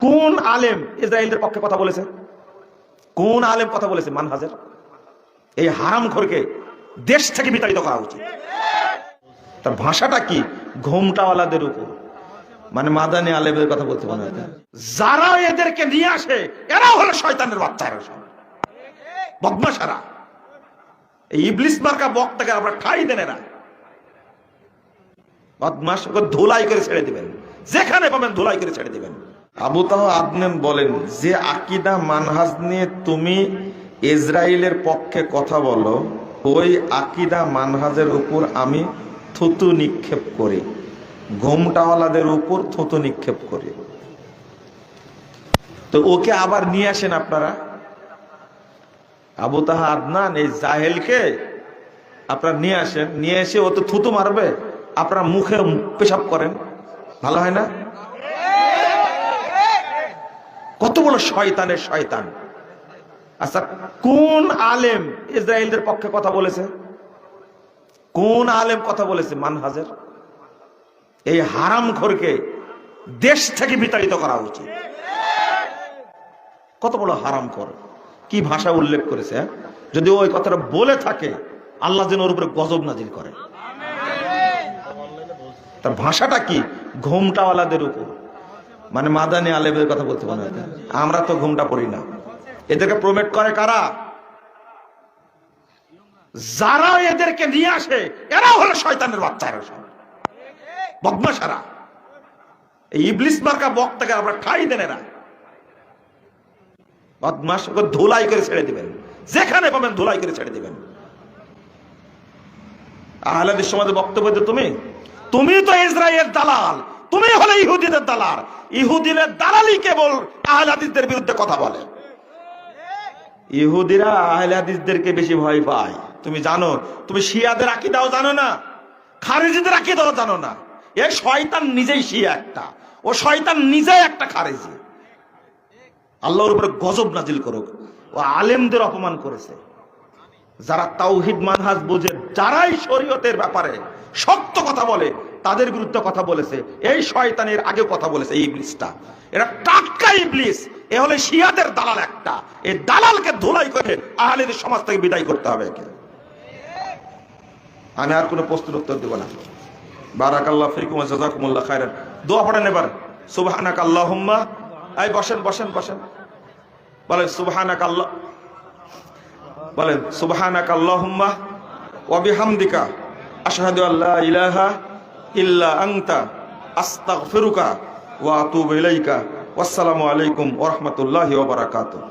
কোন আলেম ইসরায়েলদের পক্ষে কথা বলেছে? কোন আলেম কথা বলেছে মানহাজের? এই হারাম খোরকে দেশ থেকে বিতাড়িত করা উচিত। তার ভাষাটা কি? ঘোমটাওয়ালাদের উপর। মানে মাদানি আলেমের কথা বলতে পারে যারা এদেরকে নিয়ে আসে এরা হলো শয়তানের বাচ্চারা বদমাসারা এই ইবলিস মার্কা বক্তাকে আমরা খাই দেন এরা। বদমাস ধুলাই করে ছেড়ে দিবেন। যেখানে পাবেন ধুলাই করে ছেড়ে দিবেন। আবু তাহ আদনেন বলেন, যে আকিদা মানহাজ নিয়ে তুমি ইসরায়েলের পক্ষে কথা বলো, ওই আকিদা মানহাজের উপর আমি থুতু নিক্ষেপ করি। ঘোমটাওয়ালাদের উপর থুতু নিক্ষেপ করি। তো ওকে আবার নিয়ে আসেন আপনারা? আবু তাহা আদনান, এই জাহেলকে আপনারা নিয়ে আসেন, নিয়ে এসে ও তো থুতু মারবে, আপনারা মুখে পেশাব করেন, ভালো হয় না? কত বড় শয়তানের শয়তান। আচ্ছা কোন আলেম ইসরায়েলদের পক্ষে কথা বলেছে? কোন আলেম কথা বলেছে মানহাজের? এই হারাম খোরকে দেশ থেকে বিতাড়িত করা উচিত। কত বড় হারাম খোর কি ভাষা উল্লেখ করেছে হ্যাঁ? যদি ওই কথাটা বলে থাকে, আল্লাহ যেন ওর উপরে গজব নাজিল করে। তার ভাষাটা কি? ঘোমটাওয়ালাদের উপর। মানে মাদানি আলেমের কথা বলতে পারে আমরা তো ঘুমটা পড়ি না। এদেরকে প্রমেট করে কারা? যারা এদেরকে নিয়ে আসে, এরাও হলো শয়তানের বাচ্চারা সব। বদমাসারা এই ইবলিস মার্কা বক্তাকে আমরা খাই দেন এরা। বদমাস ধুলাই করে ছেড়ে দিবেন। যেখানে পাবেন ধুলাই করে ছেড়ে দিবেন। আহলাদের সমাজে বক্তব্য তুমি? তুমি তো ইসরায়েলের দালাল। তুমি হলে ইহুদিদের দালাল। ইহুদিদের দালালই কেবল আহলাদিসদের বিরুদ্ধে কথা বলে। ইহুদিরা আহলাদিসদেরকে বেশি ভয় পায়। তুমি জানো, তুমি শিয়াদের আকিদাও জানো না, খারেজিদের আকিদাও জানো না। এ শয়তান নিজেই শিয়া একটা, ও শয়তান নিজেই একটা খারেজি। আল্লাহর উপরে গজব নাজিল করুক। ও আলেমদের অপমান করেছে। যারা তাওহিদ মানহাজ বোঝে, যারাই শরীয়তের ব্যাপারে শক্ত কথা বলে তাদের বিরুদ্ধে কথা বলেছে। এই শয়তানের আগে কথা বলেছে এই ইবলিসটা এরা টাটকা ইবলিস এ হলে শিয়াদের দালাল একটা। এই দালালকে ধুলাই করে আহলেদের সমাজ থেকে বিদায় করতে হবে একে। আমি আর কোনো প্রশ্নের উত্তর দেব না। বারাকাল্লাহ ফিকুম জাজাকুমুল্লাহ খায়রান। দোয়া পড়েন এবার। সুবহানাক আল্লাহুম্মা এই বসেন বসেন বসেন। বলেন সুবহানাক আল্লাহ বলেন সুবহানাক আল্লাহুম্মা ওয়া বিহামদিকা। আশহাদু আল্লা ইলাহা ইল্লা আংতা আস্তাগফিরুকা ওয়া আতুবু ইলাইকা। ওয়াসসালামু আলাইকুম ওয়া রাহমাতুল্লাহি ওয়া বারাকাতুহু।